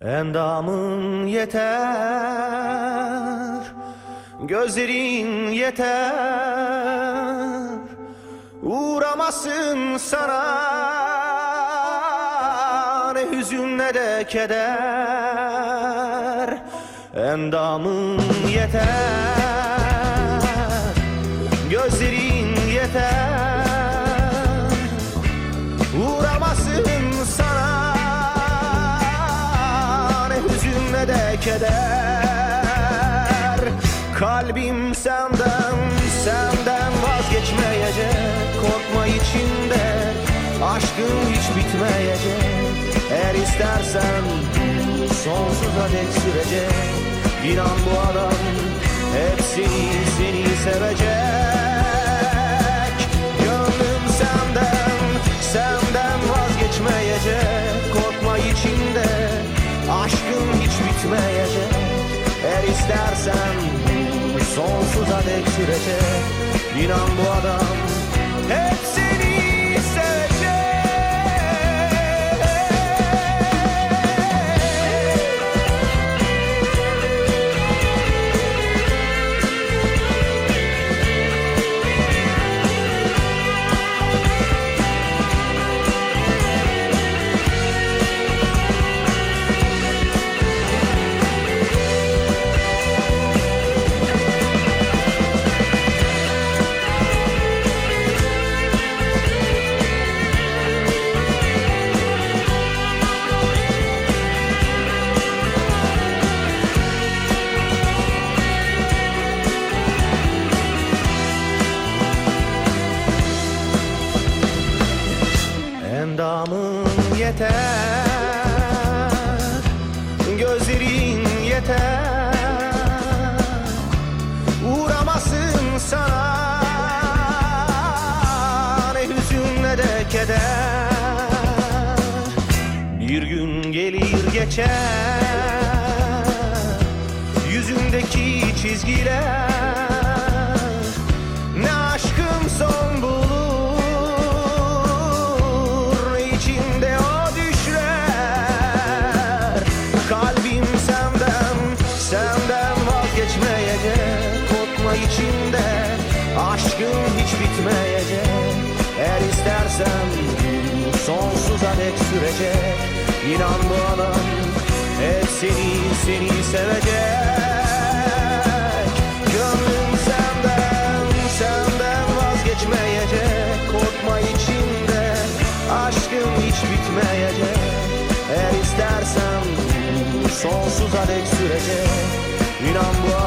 Endamın yeter Gözlerin yeter. Uğramasın sana Ne hüzün ne de keder. Endamın yeter Gözlerin yeter. Uğramasın keder Kalbim senden, senden vazgeçmeyecek. Korkma içinde, aşkın hiç bitmeyecek. Eğer istersen sonsuza dek sürecek. İnan bu adam hep seni, seni sevecek bitmeyecek Eğer istersen sonsuza dek sürecek İnan bu adam yeter. Gözlerin yeter. Uğramasın sana. Ne hüzün ne de keder. Bir gün gelir geçer. Yüzündeki çizgiler aşkın hiç bitmeyecek. Eğer istersen sonsuza dek sürecek. İnan bu adam hep seni, seni sevecek. Gönlüm senden, senden vazgeçmeyecek. Korkma içinde, aşkım hiç bitmeyecek. Eğer istersen sonsuza dek sürecek. İnan bu